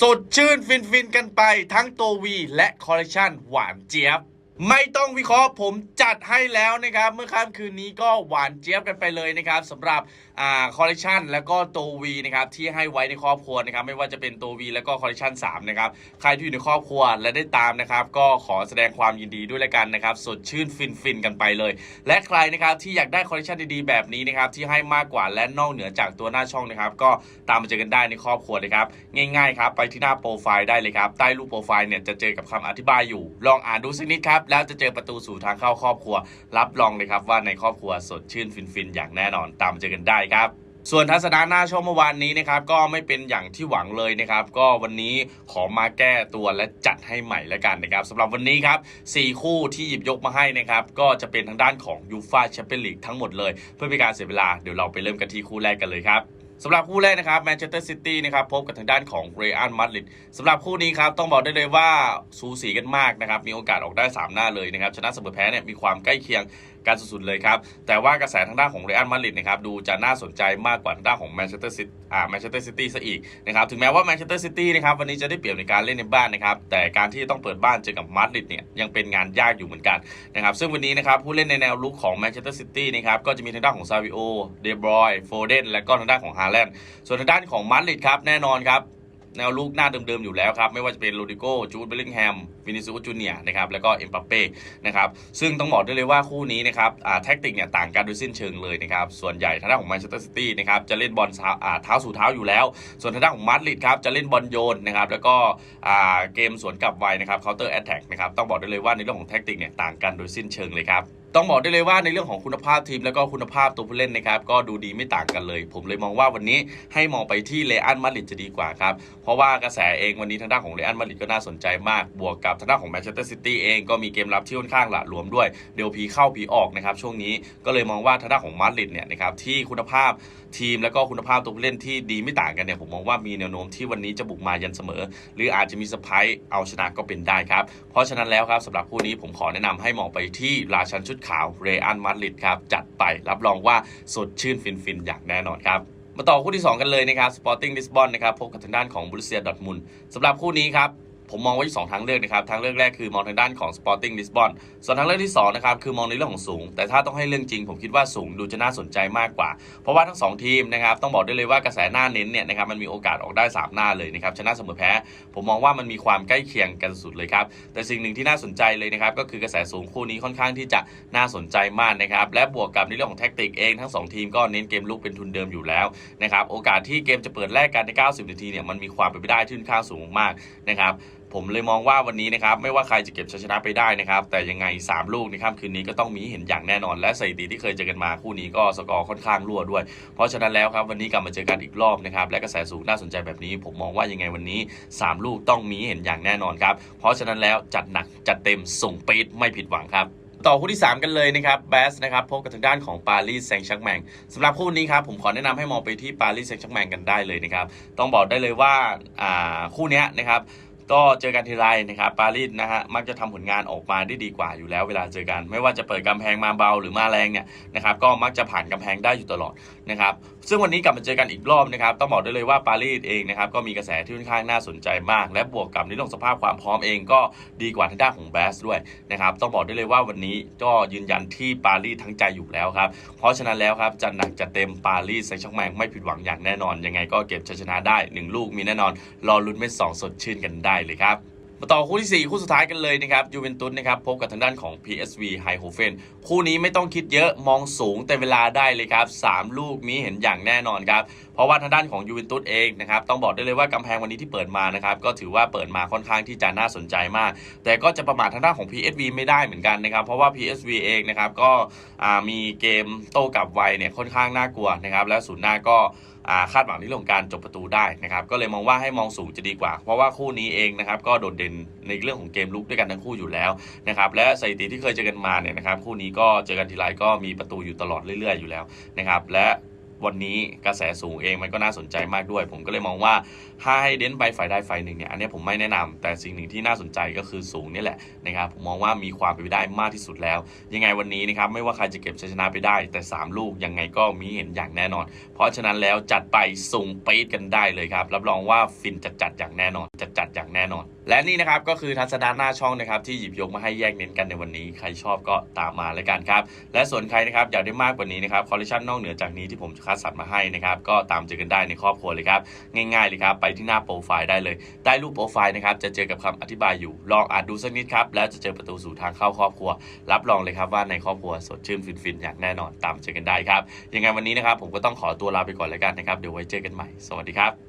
สดชื่นฟินฟินๆกันไปทั้งตัววีและคอลเลคชันหวานเจี๊ยบ ไม่ต้องวิเคราะห์ผมจัดให้แล้วนะครับ เมื่อค่ำคืนนี้ก็หวานเจี๊ยบกันไปเลยนะครับสำหรับอ่าคอลเลคชันแล้วก็ตัววีนะครับที่ให้ไว้ในครอบครัวนะครับไม่ว่าจะเป็นตัววีแล้วก็คอลเลคชัน3นะครับใครที่อยู่ในครอบครัวและได้ตามนะครับก็ขอแสดงความยินดีด้วยแล้วกันนะครับสดชื่นฟินฟินกันไปเลย และใครนะครับที่อยากได้คอลเลคชันดีๆแบบนี้นะครับที่ให้มากกว่าและนอกเหนือจากตัวหน้าช่องนะครับก็ตามมาเจอกันได้ในครอบครัวเลยครับง่ายๆครับไปที่หน้าโปรไฟล์ได้เลยครับใต้รูปโปรไฟล์เนี่ยจะเจอกับคำอธิบายอยู่ ลองอ่านดูสักนิดครับแล้วจะเจอประตูสู่ทางเข้าครอบครัว รับรองเลยครับว่าในครอบครัวสดชื่นฟินๆอย่างแน่นอนตามเจอกันได้ครับส่วนทัศนะหน้าช่องเมื่อวานนี้นะครับก็ไม่เป็นอย่างที่หวังเลยนะครับ ก็วันนี้ขอมาแก้ตัวและจัดให้ใหม่แล้วกันนะครับสำหรับวันนี้ครับสี่คู่ที่หยิบยกมาให้นะครับ ก็จะเป็นทางด้านของยูฟาแชมเปี้ยนลีกทั้งหมดเลย เพื่อเป็นการเสียเวลาเดี๋ยวเราไปเริ่มกันที่คู่แรกกันเลยครับ สำหรับคู่แรกนะครับแมนเชสเตอร์ซิตี้นะครับพบกับทางด้านของเรอัลมาดริดสำหรับคู่นี้ครับต้องบอกได้เลยว่าสูสีกันมากนะครับมีโอกาสออกได้ 3 หน้าเลยนะครับชนะเสมอแพ้เนี่ยมีความใกล้เคียง กันสุดๆเลยครับ แต่ว่ากระแสทางด้านของเรอัลมาดริดนะครับดูจะน่าสนใจมากกว่าทางด้านของแมนเชสเตอร์ซิตี้อ่าแมนเชสเตอร์ซิตี้ซะอีกนะครับถึงแม้ว่าแมนเชสเตอร์ซิตี้นะครับวันนี้จะได้เปรียบในการเล่นในบ้านนะครับแต่การที่ต้องเปิดบ้านเจอกับมาดริดเนี่ยยังเป็นงานยากอยู่เหมือนกันนะครับซึ่งวันนี้นะครับผู้เล่นในแนวลุกของแมนเชสเตอร์ซิตี้นะครับก็จะมีทางด้านของซาวิโอเดบรอยโฟเดนและก็ทางด้านของฮาแลนด์ส่วนทางด้านของมาดริดครับแน่นอนครับ แนวลูกหน้าเดิมๆอยู่แล้วครับ ไม่ว่าจะเป็นโรดิโกจูดเบลลิงแฮมวินิซิอุสจูเนียนะครับ แล้วก็เอ็มบัปเป้นะครับซึ่งต้องบอกได้เลยว่าคู่นี้นะครับแท็กติกเนี่ยต่างกันโดยสิ้นเชิงเลยนะครับ ส่วนใหญ่ทางด้านของแมนเชสเตอร์ซิตี้นะครับจะเล่นบอลเท้าสู่เท้าอยู่แล้ว ส่วนทางด้านของมาดริดครับจะเล่นบอลโยนนะครับแล้วก็เกมสวนกลับไวนะครับเคาน์เตอร์แอตแทกนะครับต้องบอกได้เลยว่าในเรื่องของแท็กติกเนี่ยต่างกันโดยสิ้นเชิงเลยครับ ต้องบอกได้เลยว่าในเรื่องของคุณภาพทีม แล้วก็คุณภาพตัวผู้เล่นนะครับก็ดูดีไม่ต่างกันเลย ผมเลยมองว่าวันนี้ให้มองไปที่เลอันมาดริดจะดีกว่าครับ เพราะว่ากระแสเองวันนี้ทางด้านของเลอันมาดริดก็น่าสนใจมาก บวกกับทางด้านของแมนเชสเตอร์ซิตี้เองก็มีเกมรับที่ค่อนข้างหละหลวมด้วยเดี๋ยวผีเข้าผีออกนะครับช่วงนี้ก็เลยมองว่าทางด้านของมาดริดเนี่ยนะครับที่คุณภาพทีมแล้วก็คุณภาพตัวผู้เล่นที่ดีไม่ต่างกันเนี่ยผมมองว่ามีแนวโน้มที่วันนี้จะบุกมายันเสมอ หรืออาจจะมีสไพรส์เอาชนะก็เป็นได้ครับเพราะฉะนั้นแล้วครับสำหรับคู่นี้ผมขอแนะนำให้มองไปที่ราชันชุดขาวเรอัลมาดริดครับจัดไปรับรองว่าสดชื่นฟินๆอย่างแน่นอนครับมาต่อคู่ที่ 2 กันเลยนะครับสปอร์ติ้งลิสบอนนะครับพบกับทางด้านของบรูเซียดอทมุนสำหรับคู่นี้ครับ ผมมองไว้ที่สองทางเลือกนะครับทางเลือกแรกคือมองทางด้านของ Sporting Lisbon ส่วนทางเลือกที่สองนะครับคือมองในเรื่องของสูง แต่ถ้าต้องให้เรื่องจริง ผมคิดว่าสูงดูจะน่าสนใจมากกว่า เพราะว่าทั้งสองทีมนะครับต้องบอกได้เลยว่ากระแสหน้าเน้นเนี่ยนะครับมันมีโอกาสออกได้ 3 หน้าเลยนะครับชนะเสมอแพ้ ผมมองว่ามันมีความใกล้เคียงกันสุดเลยครับแต่สิ่งหนึ่งที่น่าสนใจเลยนะครับก็คือกระแสสูงคู่นี้ค่อนข้างที่จะน่าสนใจมากนะครับและบวกกับในเรื่องของแท็กติกเองทั้งสองทีมก็เน้นเกมลุกเป็นทุนเดิมอยู่แล้วนะครับโอกาสที่เกมจะเปิดแลกกันใน 90 นาทีเนี่ยมันมีความเป็นไปได้ที่ค่อนข้างสูงมากนะครับ ผมเลยมองว่าวันนี้นะครับ ไม่ว่าใครจะเก็บชัยชนะไปได้นะครับ แต่ยังไง 3 ลูกในค่ำคืนนี้ก็ต้องมีเห็นอย่างแน่นอน และสถิติที่เคยเจอกันมาคู่นี้ก็สกอร์ค่อนข้างรั่วด้วย เพราะฉะนั้นแล้วครับวันนี้กลับมาเจอกันอีกรอบนะครับและกระแสสูงน่าสนใจแบบนี้ ผมมองว่ายังไงวันนี้ 3 ลูกต้องมีเห็นอย่างแน่นอนครับเพราะฉะนั้นแล้วจัดหนักจัดเต็มส่งปีดไม่ผิดหวังครับต่อคู่ที่ 3 กันเลยนะครับแบสนะครับพบกับทางด้านของปารีสแซงต์แชร์กแมงสำหรับคู่นี้ครับผมขอแนะนำให้มองไปที่ปารีสแซงต์แชร์กแมงกันได้เลยนะครับต้องบอกได้เลยว่าคู่นี้นะครับ ก็เจอกันทีไรนะครับปารีสนะฮะมักจะทำผลงานออกมาได้ดีกว่าอยู่แล้วเวลาเจอกัน ไม่ว่าจะเปิดกำแพงมาเบาหรือมาแรงเนี่ยนะครับก็มักจะผ่านกำแพงได้อยู่ตลอดนะครับซึ่งวันนี้กลับมาเจอกันอีกรอบนะครับต้องบอกได้เลยว่าปารีสเองนะครับก็มีกระแสที่ค่อนข้างน่าสนใจมาก และบวกกับในเรื่องสภาพความพร้อมเองก็ดีกว่าทางด้านของแบสด้วยนะครับต้องบอกได้เลยว่าวันนี้ก็ยืนยันที่ปารีสทั้งใจอยู่แล้วครับเพราะฉะนั้นแล้วครับจะหนักจะเต็มปารีสแซงชร์กแมงไม่ผิดหวังอย่างแน่นอน ยังไงก็เก็บชัยชนะได้หนึ่งลูกมีแน่นอนรอลุ้นเม็ดสองสดชื่นกันได้เลยครับมาต่อคู่ที่ 4 คู่สุดท้ายกันเลยนะครับยูเวนตุสนะครับพบกับทางด้านของ PSV h i h o f e n คู่นี้ไม่ต้องคิดเยอะมองสูงแต่เวลาได้เลยครับ 3 ลูกมีเห็นอย่างแน่นอนครับ เพราะว่าทางด้านของยูเวนตุสเองนะครับต้องบอกได้เลยว่ากำแพงวันนี้ที่เปิดมานะครับก็ถือว่าเปิดมาค่อนข้างที่จะน่าสนใจมาก แต่ก็จะประมาททางด้านของ PSV ไม่ได้เหมือนกันนะครับเพราะว่า PSV เองนะครับก็มีเกมโต้กลับไวเนี่ยค่อนข้างน่ากลัวนะครับและศูนย์หน้าก็ คาดหวังในเรื่องของการจบประตูได้นะครับก็เลยมองว่าให้มองสูงจะดีกว่า เพราะว่าคู่นี้เองนะครับก็โดดเด่นในเรื่องของเกมลุกด้วยกันทั้งคู่อยู่แล้วนะครับและสถิติที่เคยเจอกันมาเนี่ยนะครับคู่นี้ก็เจอกันทีไรก็มีประตูอยู่ตลอดเรื่อย ๆ อยู่แล้วนะครับและ วันนี้กระแสสูงเองมันก็น่าสนใจมากด้วย ผมก็เลยมองว่าถ้าให้เน้นไปฝ่ายใดฝ่ายหนึ่งเนี่ยอันนี้ผมไม่แนะนำแต่สิ่งหนึ่งที่น่าสนใจก็คือสูงนี่แหละนะครับผมมองว่ามีความเป็นไปได้มากที่สุดแล้ว ยังไงวันนี้นะครับไม่ว่าใครจะเก็บชัยชนะไปได้ แต่ 3 ลูกยังไงก็มีเห็นอย่างแน่นอน เพราะฉะนั้นแล้วจัดไปสูงปี๊ดกันได้เลยครับรับรองว่าฟินจัดจัดๆอย่างแน่นอนจัดจัดๆอย่างแน่นอน และนี่นะครับก็คือทัศนะหน้าช่องนะครับที่หยิบยกมาให้แยกเน้นกันในวันนี้ใครชอบก็ตามมาแล้วกันครับและส่วนใครนะครับอยากได้มากกว่านี้นะครับคอลเลคชันนอกเหนือจากนี้ที่ผมคัดสรรมาให้นะครับก็ตามเจอกันได้ในครอบครัวเลยครับง่ายๆเลยครับไปที่หน้าโปรไฟล์ได้เลย ใต้รูปโปรไฟล์นะครับจะเจอกับคำอธิบายอยู่ลองอ่านดูสักนิดครับแล้วจะเจอประตูสู่ทางเข้าครอบครัว รับรองเลยครับว่าในครอบครัวสดชื่นฟินๆอย่างแน่นอนตามเจอกันได้ครับยังไงวันนี้นะครับผมก็ต้องขอตัวลาไปก่อนแล้วกันนะครับเดี๋ยวไว้เจอกันใหม่สวัสดีครับ